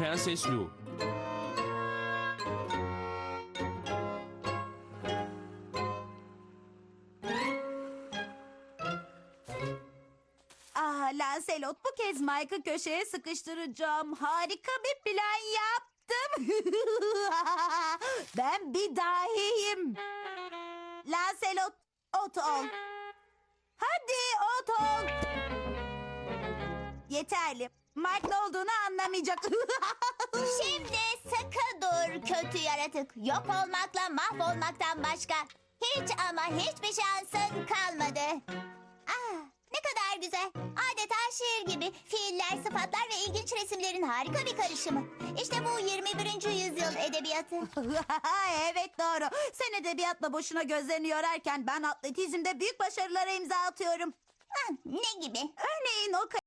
Prenses Lu. Ah Lancelot bu kez Mike'ı köşeye sıkıştıracağım. Harika bir plan yaptım. ben bir dahiyim. Lancelot ot ol. Hadi ot ol. Yeterli. Mike ne olduğunu anlamayacak. Şimdi sıkı dur kötü yaratık. Yok olmakla mahvolmaktan başka. Hiç ama hiçbir şansın kalmadı. Ah, ne kadar güzel. Adeta şiir gibi. Fiiller, sıfatlar ve ilginç resimlerin harika bir karışımı. İşte bu 21. yüzyıl edebiyatı. evet doğru. Sen edebiyatla boşuna gözlerini yorarken ben atletizmde büyük başarılara imza atıyorum. Ah, ne gibi? Örneğin o